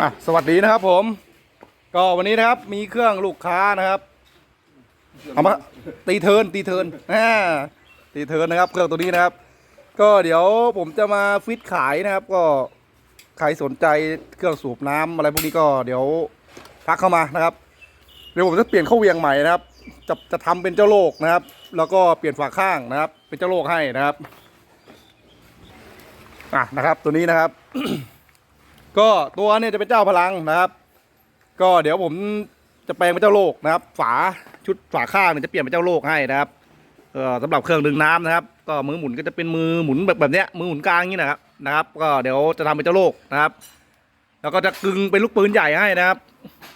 อะสวัสดีนะครับผม ก็วันนี้นะครับมีเครื่องลูกค้านะครับเอามาตีเทินตีเทินอ่าตีเทินนะครับ เครื่องตัวนี้นะครับ ก็เดี๋ยวผมจะมาฟิตขายนะครับ ก็ใครสนใจเครื่องสูบน้ำอะไรพวกนี้ก็เดี๋ยวทักเข้ามานะครับ เดี๋ยวผมจะเปลี่ยนเข้าเวียงใหม่นะครับ จะจะทำเป็นเจ้าโลกนะครับ แล้วก็เปลี่ยนฝาข้างนะครับ เป็นเจ้าโลกให้นะครับอะนะครับ ตัวนี้นะครับ ก็ตัวเนี่ยจะเป็นเจ้าพลังนะครับ ก็เดี๋ยวผมจะแปลงเป็นเจ้าโลกนะครับ ฝาชุดฝาข้างเนี่ยจะเปลี่ยนเป็นเจ้าโลกให้นะครับเออสำหรับเครื่องดึงน้ำนะครับ ก็มือหมุนก็จะเป็นมือหมุนแบบแบบเนี้ยมือหมุนกลางอย่างนี้นะครับนะครับ ก็เดี๋ยวจะทำเป็นเจ้าโลกนะครับ แล้วก็จะกึงเป็นลูกปืนใหญ่ให้นะครับ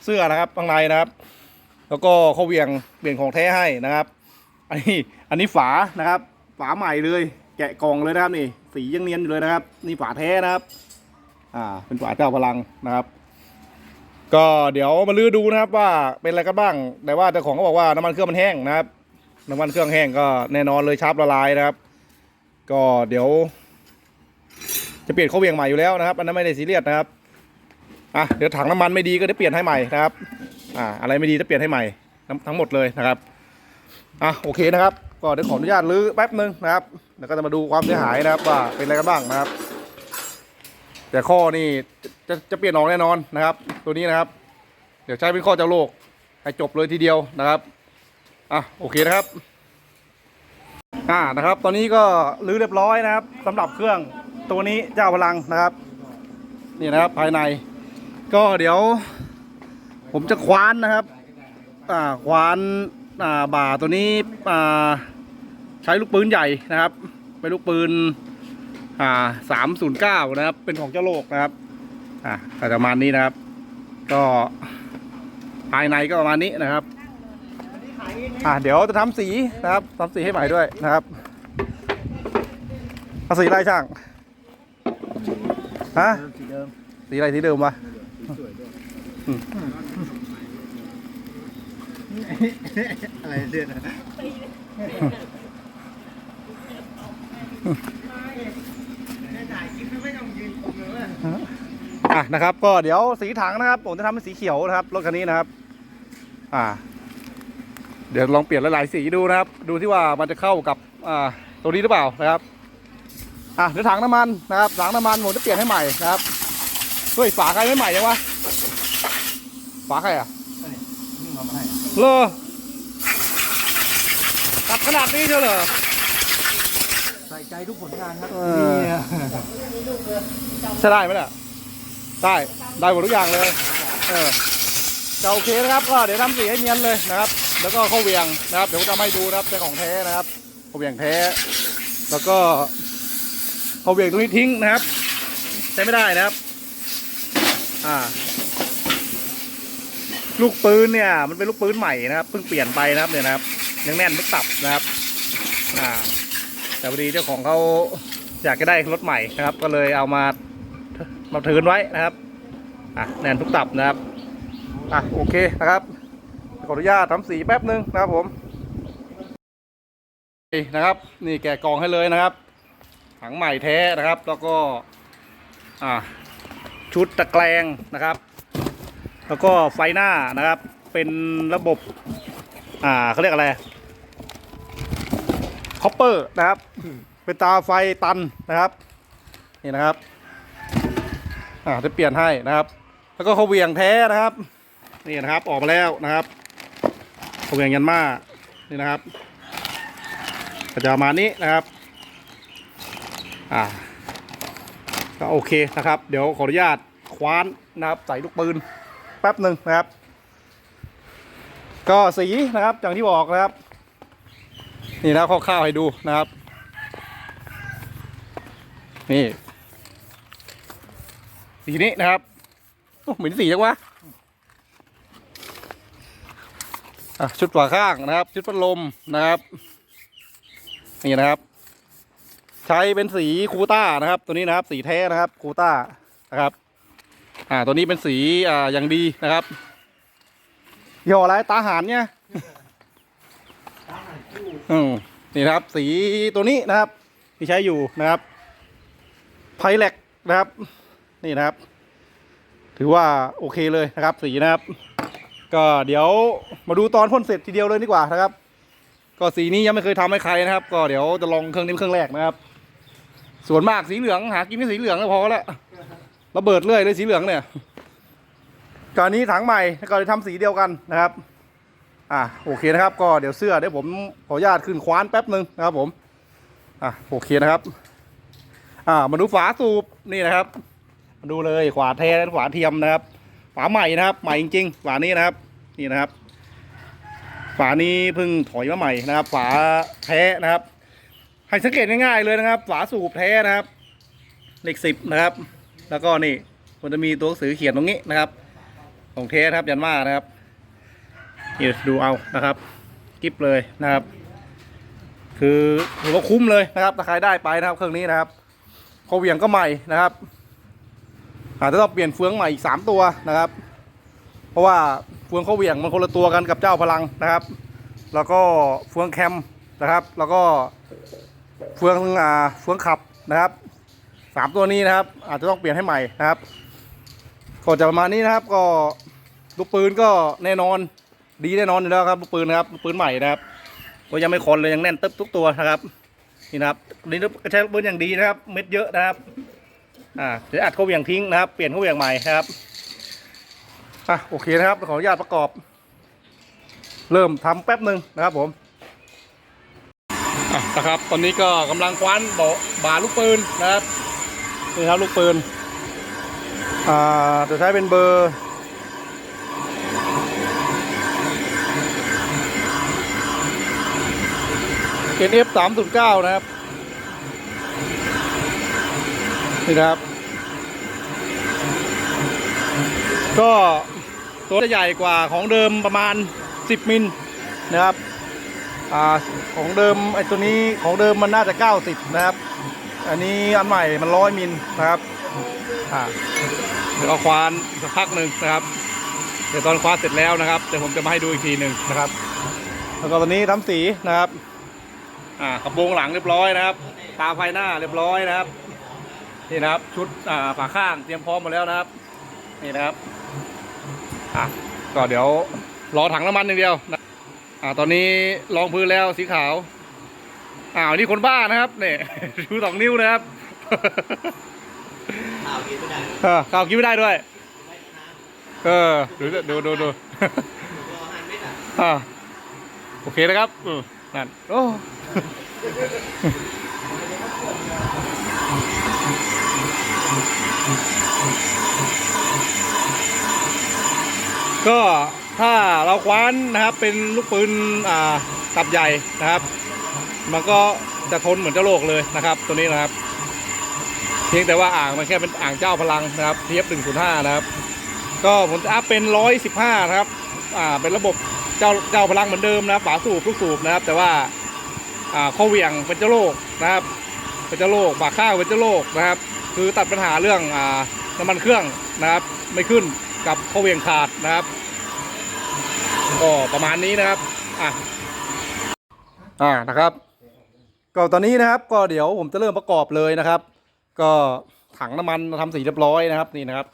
เสื้อนะครับข้างในนะครับ แล้วก็เขาเวียงเวียงของแท้ให้นะครับ อันนี้อันนี้ฝานะครับ ฝาใหม่เลย แกะกล่องเลยนะครับนี่สียังเนียนอยู่เลยนะครับ นี่ฝาแท้นะครับ อ่า เป็นฝาเจ้าพลังนะครับ ก็เดี๋ยวมาลื้อดูนะครับว่าเป็นอะไรกันบ้าง แต่ว่าเจ้าของก็บอกว่าน้ำมันเครื่องมันแห้งนะครับ น้ำมันเครื่องแห้งก็แน่นอนเลยชาร์ปละลายนะครับ ก็เดี๋ยว จะเปลี่ยนเข้าเวียงใหม่อยู่แล้วนะครับ อันนั้นไม่ได้ซีเรียสนะครับ อะเดี๋ยวถังน้ำมันไม่ดีก็เดี๋ยวเปลี่ยนให้ใหม่นะครับ อ่า อะไรไม่ดีจะเปลี่ยนให้ใหม่ทั้งทั้งหมดเลยนะครับ อะโอเคนะครับ ก็เดี๋ยวขออนุญาตลื้อแป๊บนึงนะครับ แล้วก็จะมาดูความเสียหายนะครับว่าเป็นอะไรกันบ้างนะครับ แต่ข้อนี่จะจะจะเปลี่ยนออกแน่นอนนะครับ ตัวนี้นะครับ เดี๋ยวใช้เป็นข้อเจ้าโลก ให้จบเลยทีเดียวนะครับอะโอเคนะครับอ่านะครับ ตอนนี้ก็รื้อเรียบร้อยนะครับสำหรับเครื่องตัวนี้เจ้าพลังนะครับ นี่นะครับภายใน ก็เดี๋ยว ผมจะคว้านนะครับอ่าคว้านอ่าบ่าตัวนี้อ่าใช้ลูกปืนใหญ่นะครับเป็นลูกปืน อ่าสามศูนย์เก้านะครับ เป็นของเจ้าโลกนะครับ อ่าก็ประมาณนี้นะครับ ก็ภายในก็ประมาณนี้นะครับ อ่าเดี๋ยวจะทำสีนะครับทำสีให้ใหม่ด้วยนะครับเอาสีอะไรช่างฮะสีเดิมสีอะไรสีเดิมวะสวยด้วยอืมอะไรเดือนนะถ่ายคลิปไม่ต้องยืนผมเลยว่า อะนะครับ ก็เดี๋ยวสีถังนะครับผมจะทำเป็นสีเขียวนะครับรถคันนี้นะครับ อ่า เดี๋ยวลองเปลี่ยนหลายๆสีดูนะครับ ดูที่ว่ามันจะเข้ากับอ่าตัวนี้หรือเปล่านะครับอะเดี๋ยวถังน้ำมันนะครับถังน้ำมันผมจะเปลี่ยนให้ใหม่นะครับเฮ้ยฝาใครไม่ใหม่ยังวะฝาใครอะนี่มาให้เลอตัดขนาดนี้เชียวเหรอใส่ใจทุกผลงานครับเออนี่ใช่ได้ไหมล่ะ ได้ได้หมดทุกอย่างเลยเออจะโอเคนะครับก็เดี๋ยวทำสีให้เนียนเลยนะครับ แล้วก็เข้าเวียงนะครับ เดี๋ยวจะไม่ดูนะครับเป็นของแท้นะครับเข้าเวียงแท้ แล้วก็เข้าเวียงตรงนี้ทิ้งนะครับใช้ไม่ได้นะครับ อ่า ลูกปืนเนี่ยมันเป็นลูกปืนใหม่นะครับเพิ่งเปลี่ยนไปนะครับเนี่ยนะครับยังแน่นทุกตับนะครับ อ่า แต่พอดีเจ้าของเขาอยากจะได้รถใหม่นะครับ ก็เลยเอามา มาถืนไว้นะครับอะแน่นทุกตับนะครับอะโอเคนะครับขออนุญาตทำสีแป๊บนึงนะครับผมนี่นะครับ นี่แกะกล่องให้เลยนะครับถังใหม่แท้นะครับ แล้วก็อ่าชุดตะแกรงนะครับ แล้วก็ไฟหน้านะครับ เป็นระบบอ่าเขาเรียกอะไรคอปเปอร์นะครับ เป็นตาไฟตันนะครับ นี่นะครับ อ่าจะเปลี่ยนให้นะครับ แล้วก็เขาเวียงแท้นะครับ นี่นะครับออกมาแล้วนะครับเขาเวียงยันมานี่นะครับก็จะประมาณนี้นะครับ อ่า ก็โอเคนะครับ เดี๋ยวขออนุญาตคว้านนะครับใส่ลูกปืนแป๊บหนึ่งนะครับ ก็สีนะครับอย่างที่บอกนะครับ นี่นะคร่าวๆให้ดูนะครับ นี่ สีนี้นะครับโอ้เหมือนสีจังวะอะชุดฝาข้างนะครับ ชุดพัดลมนะครับ นี่นะครับ ใช้เป็นสีคูต้านะครับ ตัวนี้นะครับ สีแท้นะครับคูต้านะครับ อ่าตัวนี้เป็นสีอ่าอย่างดีนะครับยี่ห้ออะไรตาหารเนี่ยอืมนี่นะครับ สีตัวนี้นะครับ ที่ใช้อยู่นะครับไพแลกนะครับ นี่นะครับ ถือว่าโอเคเลยนะครับ สีนะครับ ก็เดี๋ยวมาดูตอนพ่นเสร็จทีเดียวเลยดีกว่านะครับ ก็สีนี้ยังไม่เคยทำให้ใครนะครับ ก็เดี๋ยวจะลองเครื่องนี้เป็นเครื่องแรกนะครับ ส่วนมากสีเหลืองหากินไม่สีเหลืองก็พอแล้วระเบิดเรื่อยเลยสีเหลืองเนี่ยก่อนนี้ถังใหม่ก็เลยทำสีเดียวกันนะครับ อะโอเคนะครับ ก็เดี๋ยวเสื้อเดี๋ยวผมขออนุญาตขึ้นคว้านแป๊บหนึ่งนะครับผม อะโอเคนะครับ อ่ามาดูฝาสูบนี่นะครับ มาดูเลยขวาแท้และขวาเทียมนะครับ ฝาใหม่นะครับ ใหม่จริงๆฝานี้นะครับ นี่นะครับ ฝานี้เพิ่งถอยมาใหม่นะครับ ฝาแท้นะครับ ให้สังเกตง่ายๆเลยนะครับ ฝาสูบแท้นะครับ เลขสิบนะครับ แล้วก็นี่มันจะมีตัวหนังสือเขียนตรงนี้นะครับ ของเทสครับยันมานะครับนี่ดูเอานะครับกิฟเลยนะครับ คือถือว่าคุ้มเลยนะครับถ้าใครได้ไปนะครับ เครื่องนี้นะครับเขาเวียงก็ใหม่นะครับ อาจจะต้องเปลี่ยนเฟืองใหม่อีกสามตัวนะครับ เพราะว่าเฟืองเขาเหวี่ยงมันคนละตัวกันกับเจ้าพลังนะครับ แล้วก็เฟืองแคมนะครับ แล้วก็เฟืองอ่าเฟืองขับนะครับสามตัวนี้นะครับ อาจจะต้องเปลี่ยนให้ใหม่นะครับก็จะประมาณนี้นะครับก็ลูกปืนก็แน่นอนดีแน่นอนอยู่แล้วครับลูกปืนนะครับลูกปืนใหม่นะครับก็ยังไม่คอนเลยยังแน่นตึ๊บทุกตัวนะครับนี่นะครับนี่ก็ใช้ปืนอย่างดีนะครับ เม็ดเยอะนะครับ อ่าเดี๋ยวอัดเขาเหวี่ยงทิ้งนะครับเปลี่ยนเขาเหวี่ยงใหม่ครับอะโอเคนะครับขออนุญาตประกอบ เริ่มทำแป๊บหนึ่งนะครับผมอะนะครับ ตอนนี้ก็กำลังคว้านเบาบาลูกปืนนะครับนี่ครับลูกปืนอ่าจะใช้เป็นเบอร์ NF 3 0 9นะครับ นี่นะครับ ก็ตัวจะใหญ่กว่าของเดิมประมาณ 10 มิลนะครับอ่าของเดิมไอ้ตัวนี้ของเดิมมันน่าจะ 90 นะครับ อันนี้อันใหม่มันร้อยมิลนะครับอ่าเดี๋ยวเอาควานสักพักหนึ่งนะครับ เดี๋ยวตอนควานเสร็จแล้วนะครับเดี๋ยวผมจะมาให้ดูอีกทีหนึ่งนะครับ แล้วก็ตอนนี้ทำสีนะครับอ่ากระโปรงหลังเรียบร้อยนะครับ ตาไฟหน้าเรียบร้อยนะครับนี่นะครับชุดอ่าฝาข้างเตรียมพร้อมหมดแล้วนะครับ นี่นะครับ อะก็เดี๋ยวรอถังน้ำมันอย่างเดียวนะอ่าตอนนี้รองพื้นแล้วสีขาวอ้าวนี่คนบ้านะครับเนี่ยชูสองนิ้วนะครับข่าวกินไม่ได้เออข้าวกินไม่ได้ด้วยไม่น้เออดูดูดูดูำรอหันไม่ได้อ่าโอเคนะครับอืมนั่นโอ้ ก็ถ้าเราคว้านนะครับเป็นลูกปืนอ่าตับใหญ่นะครับ มันก็จะทนเหมือนเจ้าโลกเลยนะครับ ตัวนี้นะครับ เพียงแต่ว่าอ่างมันแค่เป็นอ่างเจ้าพลังนะครับเทียบ105นะครับ ก็ผมจะอัพเป็น 115นะครับอ่าเป็นระบบเจ้าเจ้าพลังเหมือนเดิมนะครับฝาสูบลูกสูบนะครับ แต่ว่าอ่าข้อเหวี่ยงเป็นเจ้าโลกนะครับ เป็นเจ้าโลกฝาข้าวเป็นเจ้าโลกนะครับ คือตัดปัญหาเรื่องอ่าน้ำมันเครื่องนะครับ ไม่ขึ้น กับข้อเวียงขาดนะครับ ก็ประมาณนี้นะครับอะอ่านะครับ ก็ตอนนี้นะครับ ก็เดี๋ยวผมจะเริ่มประกอบเลยนะครับ ก็ถังน้ำมันทำสีเรียบร้อยนะครับนี่นะครับ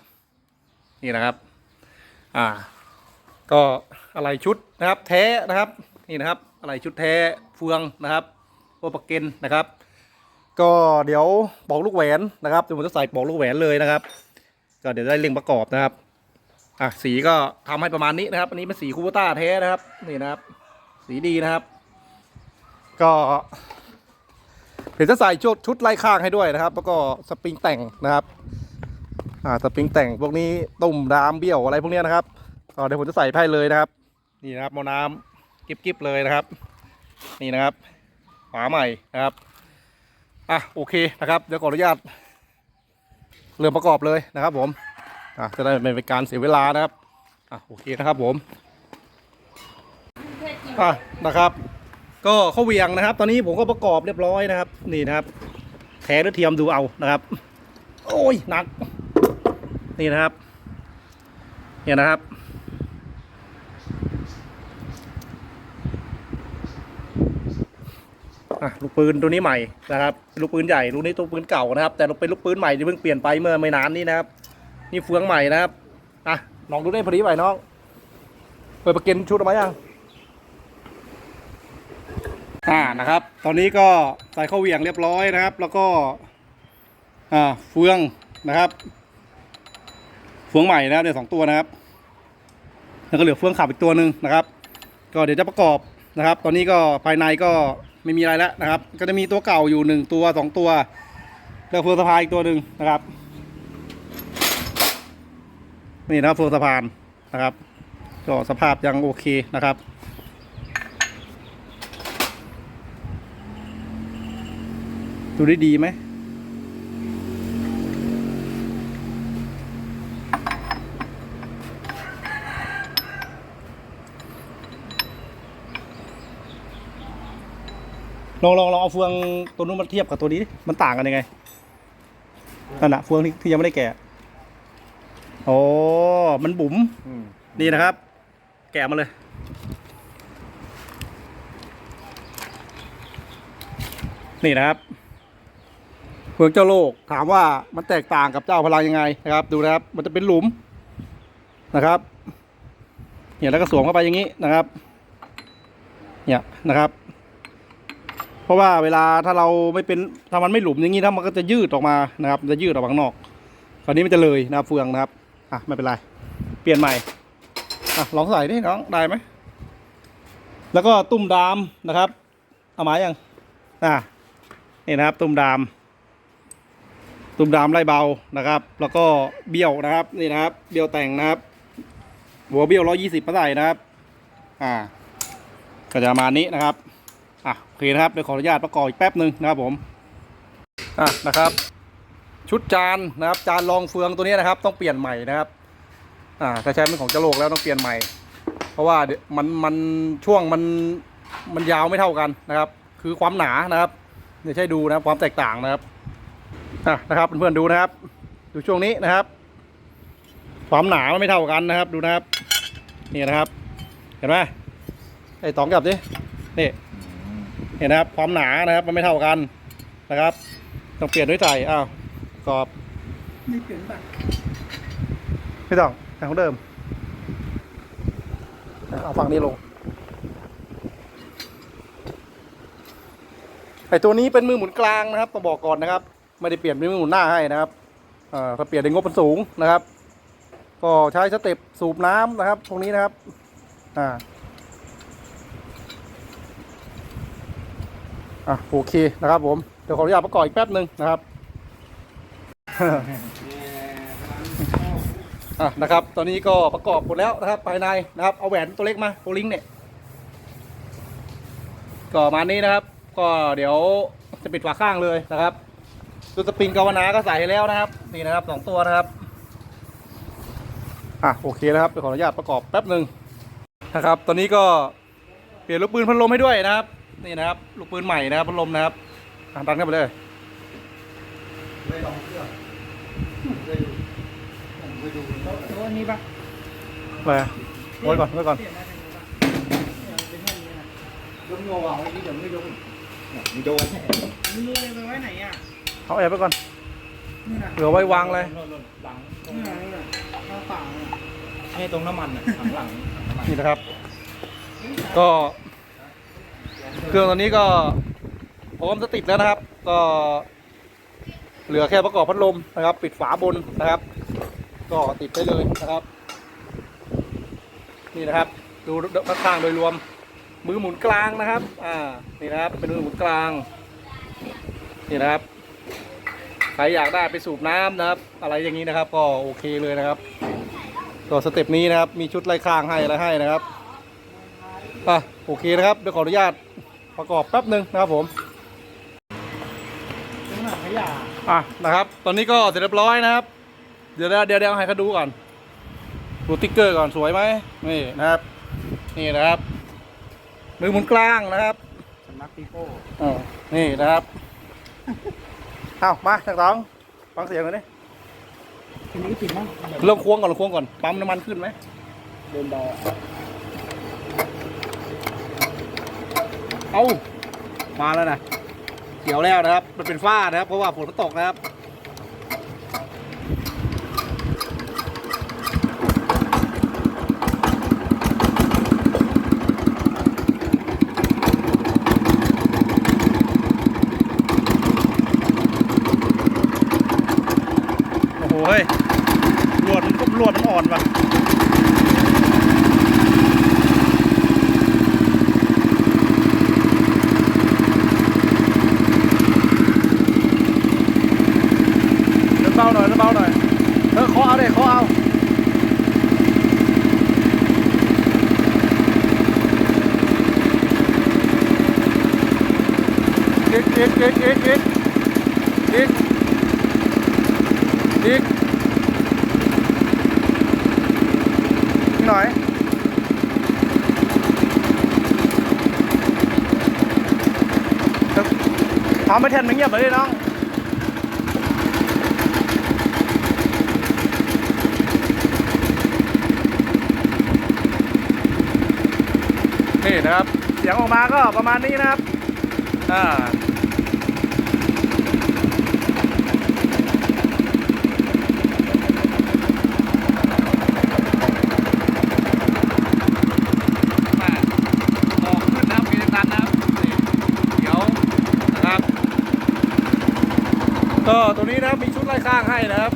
นี่นะครับ อ่า ก็อะไรชุดนะครับ แท้นะครับ นี่นะครับ อะไรชุดแท้เฟืองนะครับโอปะเกนนะครับ ก็เดี๋ยวปอกลูกแหวนนะครับเดี๋ยวผมจะใส่ปอกลูกแหวนเลยนะครับ ก็เดี๋ยวได้เร่งประกอบนะครับ อะสีก็ทำให้ประมาณนี้นะครับ อันนี้เป็นสีคูโบต้าแท้นะครับ นี่นะครับ สีดีนะครับ ก็เดี๋ยวจะใส่ชุดชุดไล่ข้างให้ด้วยนะครับ แล้วก็สปริงแต่งนะครับอ่าสปริงแต่งพวกนี้ตุ่มดามเบี้ยวอะไรพวกนี้นะครับก็เดี๋ยวผมจะใส่ให้เลยนะครับ นี่นะครับมอน้ำกิ๊บๆเลยนะครับ นี่นะครับฝาใหม่นะครับอะโอเคนะครับเดี๋ยวขออนุญาตเริ่มประกอบเลยนะครับผม อะจะได้ไม่เป็นการเสียเวลานะครับอะโอเคนะครับผมอะนะครับ ก็เข้าเวียงนะครับ ตอนนี้ผมก็ประกอบเรียบร้อยนะครับ นี่นะครับแท้หรือเทียมดูเอานะครับ โอ้ยหนัก นี่นะครับ เนี่ยนะครับลูกปืนตัวนี้ใหม่นะครับลูกปืนใหญ่ลูกนี้ตัวปืนเก่านะครับ แต่เป็นลูกปืนใหม่ที่เพิ่งเปลี่ยนไปเมื่อไม่นานนี้นะครับ นี่เฟืองใหม่นะครับอะลองดูได้พอดีไหมน้อง เปิดประกันชุดออกมายังอ่านะครับ ตอนนี้ก็ใส่เข้าเหวี่ยงเรียบร้อยนะครับ แล้วก็อ่าเฟืองนะครับ เฟืองใหม่นะครับเดี๋ยวสองตัวนะครับ แล้วก็เหลือเฟืองขับอีกตัวหนึ่งนะครับ ก็เดี๋ยวจะประกอบนะครับ ตอนนี้ก็ภายในก็ไม่มีอะไรแล้วนะครับ ก็จะมีตัวเก่าอยู่หนึ่งตัวสองตัว แล้วเฟืองสะพานอีกตัวหนึ่งนะครับ นี่นะครับเฟืองสะพานนะครับ ก็สภาพยังโอเคนะครับดูได้ดีไหมลองลองลองเอาเฟืองตัวนู้นมาเทียบกับตัวนี้มันต่างกันยังไงนั่นนะเฟืองที่ที่ยังไม่ได้แกะ โอ้มันบุ๋มนี่นะครับ แกะมาเลย นี่นะครับเฟืองเจ้าโลกถามว่ามันแตกต่างกับเจ้าพลังยังไงนะครับ ดูนะครับ มันจะเป็นหลุมนะครับ เนี่ยแล้วก็สวมเข้าไปอย่างนี้นะครับ เนี่ยนะครับ เพราะว่าเวลาถ้าเราไม่เป็นถ้ามันไม่หลุมอย่างนี้ถ้ามันก็จะยืดออกมานะครับมันจะยืดออกมาข้างนอกคราวนี้มันจะเลยนะครับเฟืองนะครับ อะไม่เป็นไร เปลี่ยนใหม่อะลองใส่ดิน้องได้ไหมแล้วก็ตุ้มดามนะครับ เอามายังอะนี่นะครับ ตุ้มดาม ตุ้มดามไล่เบานะครับ แล้วก็เบี้ยวนะครับนี่นะครับ เบี้ยวแต่งนะครับ หัวเบี้ยวร้อยี่สิบมาใส่นะครับ อ่า ก็จะประมาณนี้นะครับอะโอเคนะครับเดี๋ยวขออนุญาตประกอบอีกแป๊บหนึ่งนะครับผมอะนะครับ ชุดจานนะครับ จานรองเฟืองตัวนี้นะครับ ต้องเปลี่ยนใหม่นะครับ อ่าถ้าใช้เป็นของเจาโลกแล้วต้องเปลี่ยนใหม่ เพราะว่ามันมันช่วงมันมันยาวไม่เท่ากันนะครับ คือความหนานะครับเดี๋ยวใช้ดูนะครับความแตกต่างนะครับอะนะครับเพื่อนๆดูนะครับ ดูช่วงนี้นะครับ ความหนามันไม่เท่ากันนะครับ ดูนะครับนี่นะครับ เห็นไหมไอ้ตองกลับดินี่เห็นนะครับ ความหนานะครับ มันไม่เท่ากันนะครับ ต้องเปลี่ยนด้วยใจอ้าว กรอบ ไม่เปลี่ยนแบบไม่ต้องแข่งของเดิม เอาฝั่งนี้ลง ไอตัวนี้เป็นมือหมุนกลางนะครับต้องบอกก่อนนะครับ ไม่ได้เปลี่ยนเป็นมือหมุนหน้าให้นะครับเอ่อก็เปลี่ยนในงบมันสูงนะครับ ก็ใช้สเต็ปสูบน้ำนะครับ ตรงนี้นะครับ อ่าอะโอเคนะครับผม เดี๋ยวขออนุญาตประกอบอีกแป๊บหนึ่งนะครับ อะนะครับ ตอนนี้ก็ประกอบหมดแล้วนะครับ ภายในนะครับ เอาแหวนตัวเล็กมาโปลิงเนี่ย ก็มานี้นะครับ ก็เดี๋ยวจะปิดฝาข้างเลยนะครับดูสปริงกาวนาก็ใส่ให้แล้วนะครับ นี่นะครับสองตัวนะครับ อะโอเคนะครับเดี๋ยวขออนุญาตประกอบแป๊บหนึ่งนะครับ ตอนนี้ก็เปลี่ยนลูกปืนพัดลมให้ด้วยนะครับ นี่นะครับ ลูกปืนใหม่นะครับพัดลมนะครับดันเข้าไปเลย โต๊ะโต๊ะนี้ปะไปไว้ก่อนไว้ก่อนเปลี่ยนได้เป็นปะเนี่ยเป็นแค่นี้นะยกงอวางไว้นี่เดี๋ยวไม่ยกไม่โดนนี่เลยไปไว้ไหนอะเอาแอบไปก่อนนี่นะเหลือไว้วางเลยหลังตรงนี่นะนี่นะข้าวเปล่าเนี่ยให้ตรงน้ำมันอะหลังหลังน้ำมันนี่นะครับ ก็เครื่องตอนนี้ก็พร้อมจะติดแล้วนะครับ ก็เหลือแค่ประกอบพัดลมนะครับ ปิดฝาบนนะครับ ก็ติดได้เลยนะครับ นี่นะครับ ดูด้านข้างโดยรวม มือหมุนกลางนะครับ อ่านี่นะครับ เป็นมือหมุนกลาง นี่นะครับใครอยากได้ไปสูบน้ำนะครับ อะไรอย่างนี้นะครับ ก็โอเคเลยนะครับก็สเต็ปนี้นะครับ มีชุดไล่ข้างให้อะไรให้นะครับอะโอเคนะครับเดี๋ยวขออนุญาตประกอบแป๊บหนึ่งนะครับผมเป็นหนังขยะอะนะครับ ตอนนี้ก็เสร็จเรียบร้อยนะครับ เดี๋ยวเดี๋ยวเดี๋ยวให้เขาดูก่อนดูติ๊กเกอร์ก่อนสวยไหมนี่นะครับ นี่นะครับ มือหมุนกลางนะครับสำนักปีโป้อ่านี่นะครับเอามาจากสองฟังเสียงหน่อยดิทีนี้ปิดมั้งเริ่มควงก่อนเริ่มควงก่อน ปั๊มน้ำมันขึ้นไหมเดินดอเอามาแล้วนะเขียวแล้วนะครับ มันเป็นฝ้านะครับ เพราะว่าฝนมันตกนะครับ อ่อนว่ะเดินเบาหน่อยเดินเบาหน่อยเออเคาะเอาเด็เคาะเอาอีกอีกอีกอีกอีกอีกอีก หน่อย เอาไม่แทนไม่เงียบเลยน้องนี่นะครับ เสียงออกมาก็ประมาณนี้นะครับ อ่าออกขึ้นนะครับมีตันนะครับนี่เดี๋ยวนะครับ ก็ ตัวนี้นะครับมีชุดไล่ข้างให้นะครับ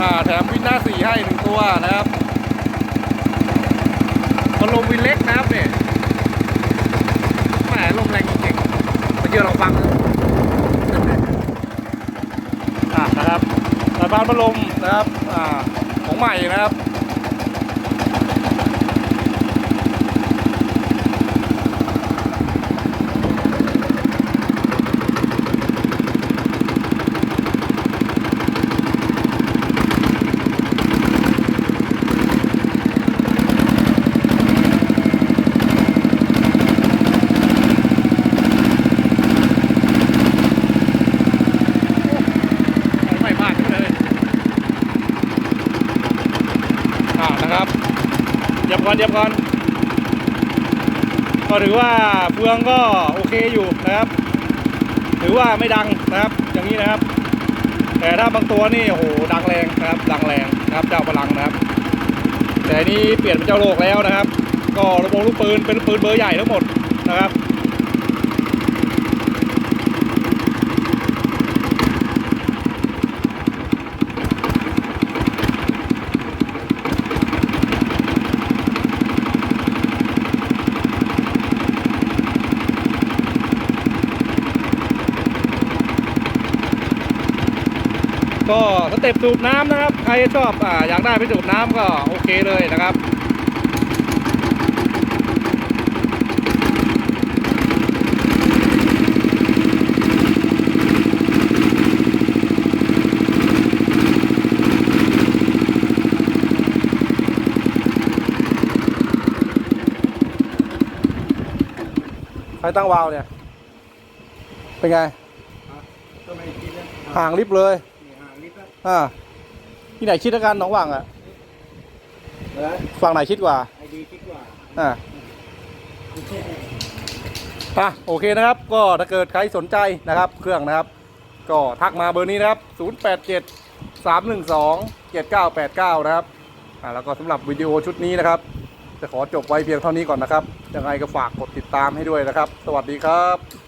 อ่าแถมวินหน้าสี่ให้หนึ่งตัวนะครับพัดลมวินเล็กนะครับเนี่ยแหมลมแรงจริงๆมาเยอะลองฟังนะอ่านะครับสายพานพัดลมนะครับอ่าของใหม่นะครับ ไม่พลาดเลยอ่านะครับเดี๋ยว ก่อนเดี๋ยวก่อน ก็ถือว่าเฟืองก็โอเคอยู่นะครับ ถือว่าไม่ดังนะครับ อย่างนี้นะครับ แต่ถ้าบางตัวนี่โอ้โหดังแรงนะครับ ดังแรงนะครับ เจ้าพลังนะครับ แต่นนี้เปลี่ยนเป็นเจ้าโลกแล้วนะครับ ก็ระบบลูกปืนเป็นปืนเบอร์ใหญ่ทั้งหมดนะครับ ก็ สเต็ปสูบน้ำนะครับ ใครชอบอ่าอยากได้ไปสูบน้ำก็โอเคเลยนะครับใครตั้งวาล์วเนี่ย เป็นไงก็ไม่ได้คิดแล้วห่างลิฟต์เลย อ่าที่ไหนชิดแล้วกันหน้องว่างอะแล้วฝั่งไหนชิดกว่าไอดีคิดว่าอ่าอะโอเคนะครับ ก็ถ้าเกิดใครสนใจนะครับ เครื่องนะครับ ก็ทักมาเบอร์นี้นะครับ 087 312 7989 นะครับอ่าแล้วก็สำหรับวิดีโอชุดนี้นะครับ จะขอจบไว้เพียงเท่านี้ก่อนนะครับยังไงก็ฝากกดติดตามให้ด้วยนะครับ สวัสดีครับ